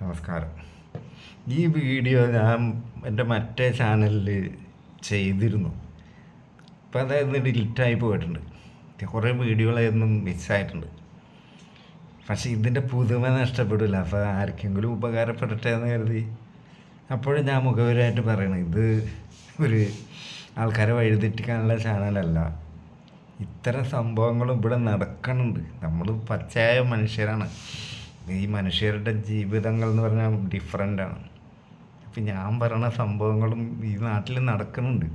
നമസ്കാരം. ഈ വീഡിയോ ഞാൻ എന്റെ മറ്റേ ചാനലിൽ ചെയ്തിരുന്നു. ഇപ്പം അതായത് ഡിലിറ്റായി പോയിട്ടുണ്ട്. കുറേ വീഡിയോകളായിരുന്നു മിസ്സായിട്ടുണ്ട് പക്ഷേ ഇതിന്റെ പുതുമ നഷ്ടപ്പെടില്ല അപ്പോൾ ആർക്കെങ്കിലും ഉപകാരപ്പെടട്ടെ എന്ന് കരുതി. അപ്പോഴും ഞാൻ മുഖവരായിട്ട് പറയണം ഇത് ഒരു ആൾക്കാരെ വഴിതെറ്റിക്കാനുള്ള ചാനലല്ല ഇത്തരം സംഭവങ്ങളും ഇവിടെ നടക്കണുണ്ട്. നമ്മൾ പച്ചയായ മനുഷ്യരാണ്. ഈ മനുഷ്യരുടെ ജീവിതങ്ങൾ എന്ന് പറഞ്ഞാൽ ഡിഫറെന്റാണ് അപ്പം ഞാൻ പറയണ സംഭവങ്ങളും ഈ നാട്ടിൽ നടക്കുന്നുണ്ട്.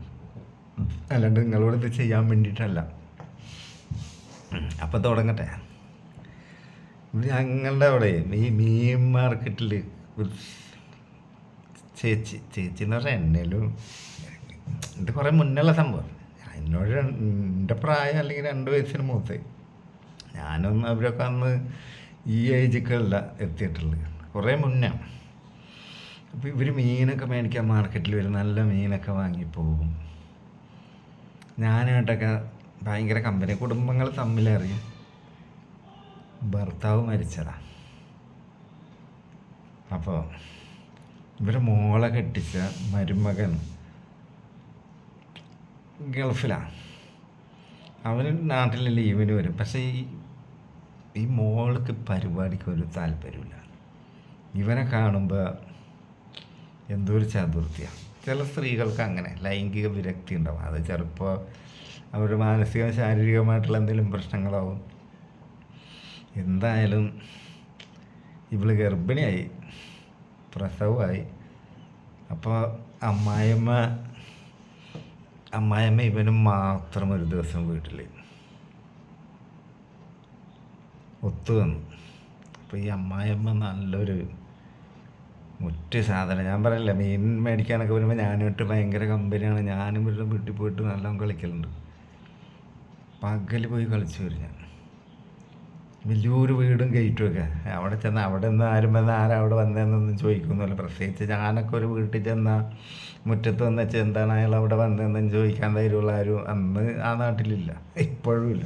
അല്ലാണ്ട് നിങ്ങളോട് ഇത് ചെയ്യാൻ വേണ്ടിയിട്ടല്ല. അപ്പം തുടങ്ങട്ടെ. ഞങ്ങളുടെ അവിടെ ഈ മീൻ മാർക്കറ്റിൽ ചേച്ചി ചേച്ചി എന്ന് പറഞ്ഞാൽ എന്നേലും ഇത് കുറേ മുന്നുള്ള സംഭവം. എന്നോട് എന്റെ പ്രായം അല്ലെങ്കിൽ രണ്ട് വയസ്സിന് മൂത്ത് ഞാനൊന്ന് അവരൊക്കെ അന്ന് ഈ ഏജൊക്കെയല്ല എത്തിയിട്ടുള്ളത്. കുറേ മുന്നേ. അപ്പോൾ ഇവർ മീനൊക്കെ മേടിക്കാൻ മാർക്കറ്റിൽ വരും. നല്ല മീനൊക്കെ വാങ്ങിപ്പോകും. ഞാനായിട്ടൊക്കെ ഭയങ്കര കമ്പനി കുടുംബങ്ങൾ തമ്മിലറിയും. ഭർത്താവ് മരിച്ചതാ. അപ്പോൾ ഇവരെ മോളെ കെട്ടിച്ച മരുമകൻ ഗൾഫിലാണ് അവന് നാട്ടിൽ ലീവിന് വരും. പക്ഷേ ഈ ഈ മോൾക്ക് പരിപാടിക്ക് ഒരു താല്പര്യമില്ല. ഇവനെ കാണുമ്പോൾ എന്തോ ഒരു ചതുർത്ഥിയാണ് ചില സ്ത്രീകൾക്ക് അങ്ങനെ ലൈംഗിക വിരക്തി ഉണ്ടാവും. അത് ചിലപ്പോൾ അവരുടെ മാനസിക ശാരീരികമായിട്ടുള്ള എന്തെങ്കിലും പ്രശ്നങ്ങളാവും. എന്തായാലും ഇവൾ ഗർഭിണിയായി പ്രസവമായി. അപ്പോൾ അമ്മായിയമ്മ അമ്മായിയമ്മ ഇവനും മാത്രം ഒരു ദിവസം വീട്ടിൽ ഒത്തു വന്നു അപ്പോൾ ഈ അമ്മായിയമ്മ നല്ലൊരു മുറ്റ് സാധനം. ഞാൻ പറയില്ല മീൻ മേടിക്കാനൊക്കെ വരുമ്പോൾ ഞാനുമായിട്ട് ഭയങ്കര കമ്പനിയാണ്. ഞാനും ഇവരുടെ വീട്ടിൽ പോയിട്ട് നല്ലോണം കളിക്കലുണ്ട്. പകൽ പോയി കളിച്ചു വരും ഞാൻ. വലിയൊരു വീടും ഗേറ്റും ഒക്കെ. അവിടെ ചെന്ന് അവിടെ നിന്ന് ആരും വന്ന് ആരും അവിടെ വന്നതെന്നൊന്നും ചോദിക്കുന്നില്ല പ്രത്യേകിച്ച് ഞാനൊക്കെ ഒരു വീട്ടിൽ ചെന്നാൽ മുറ്റത്ത് വന്ന് എന്താണ് അയാൾ അവിടെ വന്നതെന്നും ചോദിക്കാൻ ധൈര്യമുള്ള ആരും അന്ന് ആ നാട്ടിലില്ല. ഇപ്പോഴും ഇല്ല.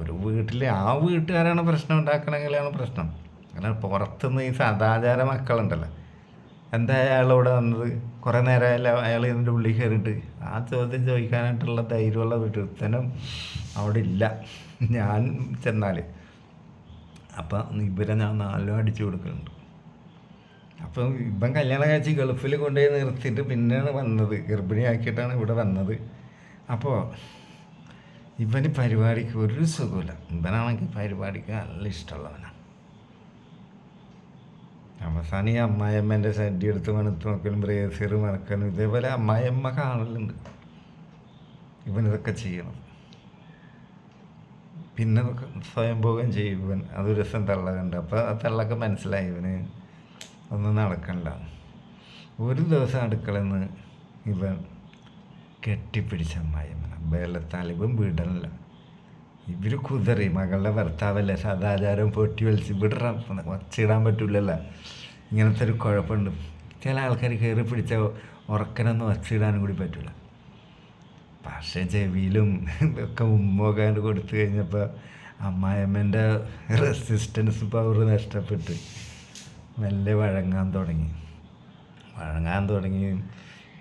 ഒരു വീട്ടിലെ ആ വീട്ടുകാരാണ് പ്രശ്നം ഉണ്ടാക്കണമെങ്കിലാണ് പ്രശ്നം. കാരണം പുറത്തുനിന്ന് ഈ സദാചാര മക്കളുണ്ടല്ലോ. എന്താ അയാൾ ഇവിടെ വന്നത് കുറേ നേരമായാലും അയാൾ ഇതിന്റെ ഉള്ളിൽ കയറിയിട്ട് ആ ചോദ്യം ചോദിക്കാനായിട്ടുള്ള ധൈര്യമുള്ള വീട്ടിൽ അവിടെ ഇല്ല. ഞാൻ ചെന്നാൽ അപ്പം ഇവരെ ഞാൻ നാലും അടിച്ചു കൊടുക്കുന്നുണ്ട്. അപ്പം ഇവൻ കല്യാണം കഴിച്ച് ഗൾഫിൽ കൊണ്ടുപോയി നിർത്തിയിട്ട് പിന്നെയാണ് വന്നത്. ഗർഭിണിയാക്കിയിട്ടാണ് ഇവിടെ വന്നത്. അപ്പോൾ ഇവന് പരിപാടിക്ക് ഒരു സുഖമില്ല. ഇവനാണെങ്കിൽ പരിപാടിക്ക് നല്ല ഇഷ്ടമുള്ളവനാണ് അവസാനം ഈ അമ്മായിയമ്മേന്റെ സഡി എടുത്ത് മണത്ത് നോക്കലും ബ്രേസർ മറക്കലും ഇതേപോലെ അമ്മായിയമ്മ കാണലുണ്ട്. ഇവനിതൊക്കെ ചെയ്യണം. പിന്നെ സ്വയം സ്വയംഭോഗം ചെയ്യും ഇവൻ. അതൊരു രസം തള്ള കണ്ട് അപ്പോൾ ആ തള്ളൊക്കെ മനസ്സിലായി ഇവന്. ഒന്നും നടക്കണ്ട. ഒരു ദിവസം അടുക്കളെന്ന് ഇവൻ കെട്ടിപ്പിടിച്ച അമ്മായിമ്മ ഇവൻ വിടണില്ല ഇവർ കുതറി മകളുടെ ഭർത്താവല്ലേ? സദാചാരം പൊട്ടി വലിച്ച് വിടറ. വച്ചിടാൻ പറ്റില്ലല്ലോ ഇങ്ങനത്തെ ഒരു കുഴപ്പമുണ്ട്. ചില ആൾക്കാർ കയറി പിടിച്ച ഉറക്കനൊന്നും വച്ചിടാനും കൂടി പറ്റില്ല പക്ഷേ ചെവിയിലും ഒക്കെ ഉമ്മൊക്കെ കൊടുത്തു കഴിഞ്ഞപ്പോൾ അമ്മായിയമ്മേന്റെ റെസിസ്റ്റൻസ് പവർ നഷ്ടപ്പെട്ട് മെല്ലെ വഴങ്ങാൻ തുടങ്ങി. വഴങ്ങാൻ തുടങ്ങി.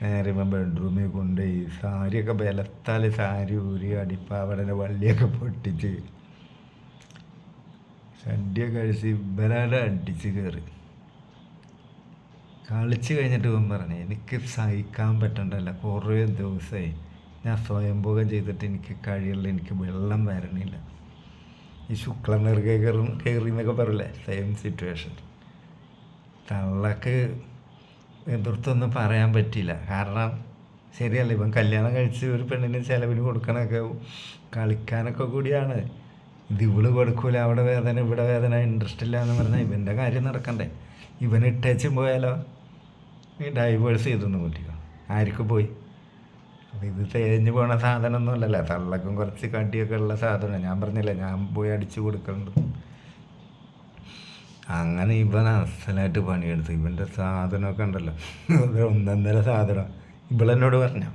നേരെ ബെഡ്റൂമിൽ കൊണ്ടുപോയി സാരിയൊക്കെ ബലത്താൽ സാരി ഊരി അടിപ്പാവടനെ വള്ളിയൊക്കെ പൊട്ടിച്ച് സദ്യ കഴിച്ച് ഇവരാടെ അടിച്ച് കയറി കളിച്ച് കഴിഞ്ഞിട്ട് ഇവൻ പറഞ്ഞു എനിക്ക് സഹിക്കാൻ പറ്റണ്ടല്ല കുറേ ദിവസമായി ഞാൻ സ്വയംഭോഗം ചെയ്തിട്ട് എനിക്ക് കഴിയുള്ള എനിക്ക് വെള്ളം വരണില്ല. ഈ ശുക്ലം നെറുകെ കയറും കയറി എന്നൊക്കെ പറയില്ലേ സെയിം സിറ്റുവേഷൻ തള്ളക്ക് എതിർത്തൊന്നും പറയാൻ പറ്റില്ല. കാരണം ശരിയല്ല? ഇപ്പം കല്യാണം കഴിച്ച് ഒരു പെണ്ണിന് ചിലവിന് കൊടുക്കണമൊക്കെ കളിക്കാനൊക്കെ കൂടിയാണ്. ഇത് ഇവൾ കൊടുക്കൂല അവിടെ വേദന ഇവിടെ വേദന ഇൻട്രസ്റ്റ് ഇല്ല എന്ന് പറഞ്ഞാൽ ഇവന്റെ കാര്യം നടക്കണ്ടേ? ഇവൻ ഇട്ടേച്ചും പോയാലോ? ഈ ഡൈവേഴ്സ് ചെയ്തൊന്നും പറ്റില്ല ആർക്ക് പോയി? ഇത് തേഞ്ഞ് പോണ സാധനമൊന്നുമല്ലല്ലോ. തള്ളക്കും കുറച്ച് കടിയൊക്കെ ഉള്ള സാധനം. ഞാൻ പറഞ്ഞില്ല ഞാൻ പോയി അടിച്ചു കൊടുക്കുന്നുണ്ട് അങ്ങനെ ഇവൻ അസലായിട്ട് പണിയെടുത്തു. ഇവന്റെ സാധനമൊക്കെ ഉണ്ടല്ലോ. ഒന്നൊന്നര സാധനം. ഇവളെന്നോട് പറഞ്ഞു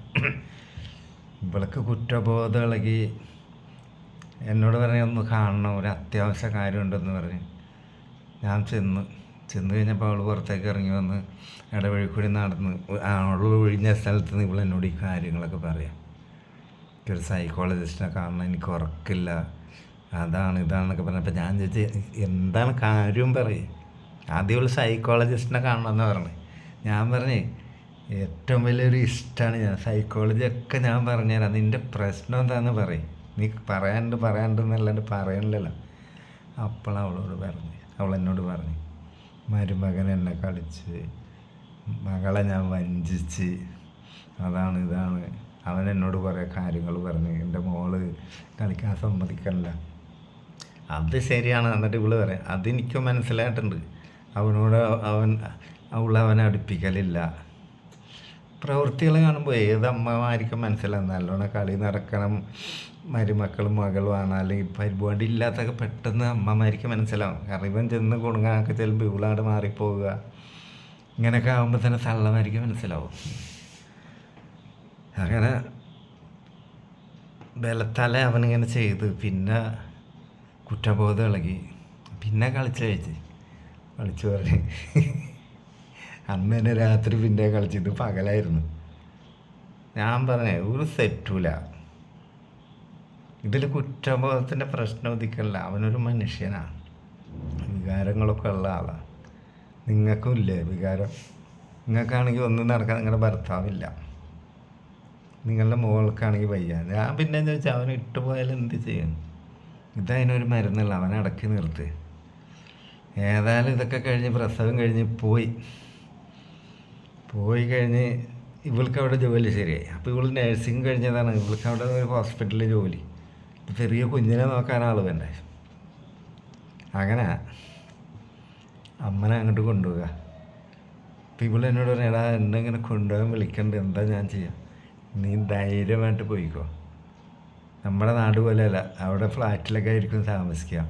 ഇവൾക്ക് കുറ്റബോധം ഇളകി എന്നോട് പറഞ്ഞ ഒന്ന് കാണണം. ഒരു അത്യാവശ്യ കാര്യമുണ്ടെന്ന് പറഞ്ഞ്. ഞാൻ ചെന്ന് ചെന്ന് കഴിഞ്ഞപ്പോൾ അവൾ പുറത്തേക്ക് ഇറങ്ങി വന്ന് ഇടവഴി കൂടി നടന്ന് അവൾ ഒഴിഞ്ഞ സ്ഥലത്ത് നിന്ന് ഇവളെന്നോട് ഈ കാര്യങ്ങളൊക്കെ പറയാം. ഒരു സൈക്കോളജിസ്റ്റിനെ കാണണം. എനിക്ക് ഉറക്കില്ല. അതാണ് ഇതാണെന്നൊക്കെ പറഞ്ഞപ്പോൾ ഞാൻ ചോദിച്ചു എന്താണ് കാര്യം പറയും. ആദ്യം ഒരു സൈക്കോളജിസ്റ്റിനെ കാണണമെന്ന് പറഞ്ഞു. ഞാൻ പറഞ്ഞു ഏറ്റവും വലിയൊരു ഇഷ്ടമാണ് ഞാൻ. സൈക്കോളജി ഒക്കെ ഞാൻ പറഞ്ഞുതരാം. നിന്റെ പ്രശ്നം എന്താണെന്ന് പറയും. നീ പറയാണ്ട് പറയാണ്ട് എന്നല്ലാണ്ട് പറയണില്ലല്ലോ. അപ്പോൾ അവളോട് പറഞ്ഞു അവൾ എന്നോട് പറഞ്ഞു മരുമകൻ എന്നെ കളിച്ച് മകളെ ഞാൻ വഞ്ചിച്ച് അതാണ് ഇതാണ്. അവൻ എന്നോട് കുറേ കാര്യങ്ങൾ പറഞ്ഞു. എന്റെ മോൾ കളിക്കാൻ സമ്മതിക്കണില്ല. അത് ശരിയാണ്. എന്നിട്ട് ഇവൾ പറയാം അതെനിക്ക് മനസ്സിലായിട്ടുണ്ട്. അവനോട് അവൻ അവളെ അവനെ അടുപ്പിക്കലില്ല. പ്രവൃത്തികൾ കാണുമ്പോൾ ഏത് അമ്മമാർക്കും മനസ്സിലാവും. നല്ലോണം കളി നടക്കണം. മരുമക്കളും മകളുമാണ് അല്ലെങ്കിൽ പരിപാടി ഇല്ലാത്തൊക്കെ പെട്ടെന്ന് അമ്മമാർക്ക് മനസ്സിലാവും. കാരണം ഇവൻ ചെന്ന് കൊടുങ്ങാനൊക്കെ ചെല്ലുമ്പോൾ ഇവളാട് മാറിപ്പോവുക. ഇങ്ങനെയൊക്കെ ആകുമ്പോൾ തന്നെ തള്ളമാർക്ക് മനസ്സിലാവും. അങ്ങനെ ബലത്താലെ അവനിങ്ങനെ ചെയ്ത്. പിന്നെ കുറ്റബോധം ഇളകി പിന്നെ കളിച്ച് കഴിച്ച് കളിച്ചു പറഞ്ഞ് അന്ന് തന്നെ രാത്രി പിന്നെ കളിച്ചത് പകലായിരുന്നു. ഞാൻ പറഞ്ഞേ ഒരു സെറ്റൂല. ഇതിൽ കുറ്റബോധത്തിന്റെ പ്രശ്നം ഒതുക്കല്ല. അവനൊരു മനുഷ്യനാണ് വികാരങ്ങളൊക്കെ ഉള്ള ആളാണ് നിങ്ങൾക്കും ഇല്ലേ വികാരം? നിങ്ങൾക്കാണെങ്കിൽ ഒന്നും നടക്കാൻ നിങ്ങളുടെ ഭർത്താവില്ല. നിങ്ങളുടെ മോൾക്കാണെങ്കിൽ വയ്യ. ഞാൻ പിന്നെ വെച്ചാൽ അവൻ ഇട്ടുപോയാൽ എന്ത് ചെയ്യും? ഇതതിനൊരു മരുന്നല്ല അവനെ അടക്കി നിർത്ത്. ഏതായാലും ഇതൊക്കെ കഴിഞ്ഞ് പ്രസവം കഴിഞ്ഞ് പോയി. പോയി കഴിഞ്ഞ് ഇവൾക്ക് അവിടെ ജോലി ശരിയായി. അപ്പോൾ ഇവൾ നഴ്സിംഗ് കഴിഞ്ഞതാണ്. ഇവൾക്ക് അവിടെ ഒരു ഹോസ്പിറ്റലിൽ ജോലി. ചെറിയ കുഞ്ഞിനെ നോക്കാൻ ആൾ വേണ്ടേ? അങ്ങനെ അമ്മനെ അങ്ങോട്ട് കൊണ്ടുപോവുക. അപ്പം ഇവൾ എന്നോട് പറഞ്ഞാൽ എന്നെ ഇങ്ങനെ കൊണ്ടുപോകാൻ വിളിക്കണ്ട. എന്താ ഞാൻ ചെയ്യുക നീ ധൈര്യമായിട്ട് പോയിക്കോ. നമ്മുടെ നാട് പോലെയല്ല. അവിടെ ഫ്ലാറ്റിലൊക്കെ ആയിരിക്കും താമസിക്കുക.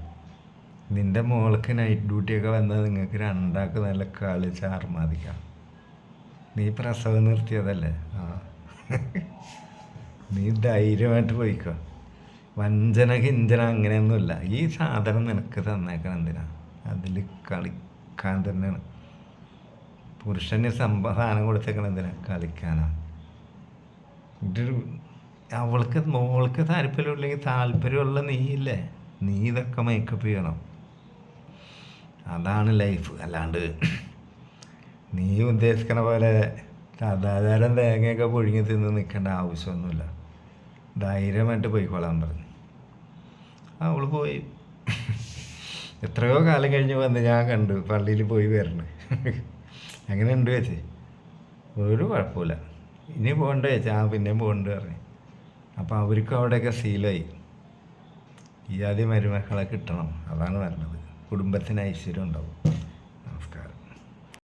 നിന്റെ മോൾക്ക് നൈറ്റ് ഡ്യൂട്ടിയൊക്കെ വന്നാൽ നിങ്ങൾക്ക് രണ്ടാൾക്ക് നല്ല കളി ചാർമാതിക്കാം നീ പ്രസവം നിർത്തിയതല്ലേ? ആ. നീ ധൈര്യമായിട്ട് പോയിക്കോ. വഞ്ചന കിഞ്ചന അങ്ങനെയൊന്നുമില്ല. ഈ സാധനം നിനക്ക് തന്നേക്കണം എന്തിനാ? അതിൽ കളിക്കാൻ തന്നെയാണ്. പുരുഷന് സംഭ സാധനം കൊടുത്തേക്കണം എന്തിനാ? കളിക്കാനാണ് ഇതൊരു അവൾക്ക് മോൾക്ക് താല്പര്യമില്ലെങ്കിൽ താല്പര്യമുള്ള നീയില്ലേ? നീ ഇതൊക്കെ മേക്കപ്പ് ചെയ്യണം. അതാണ് ലൈഫ് അല്ലാണ്ട് നീ ഉദ്ദേശിക്കണ പോലെ സദാചാരം തേങ്ങയൊക്കെ പുഴുങ്ങി തിന്ന് നിൽക്കേണ്ട ആവശ്യമൊന്നുമില്ല. ധൈര്യമായിട്ട് പോയിക്കോളാൻ പറഞ്ഞു. അവൾ പോയി. എത്രയോ കാലം കഴിഞ്ഞ് വന്ന് ഞാൻ കണ്ടു. പള്ളിയിൽ പോയി വരണം. അങ്ങനെ ഉണ്ട് ചേച്ചി? ഒരു കുഴപ്പമില്ല. ഇനി പോകണ്ട? ചേച്ചി ആ പിന്നെയും പോകണ്ട പറഞ്ഞു. അപ്പോൾ അവർക്കും അവിടെയൊക്കെ ശീലമായി. ഈ ആദ്യം മരുമക്കളെ കിട്ടണം. അതാണ് നല്ലത്. കുടുംബത്തിന് ഐശ്വര്യം ഉണ്ടാവും.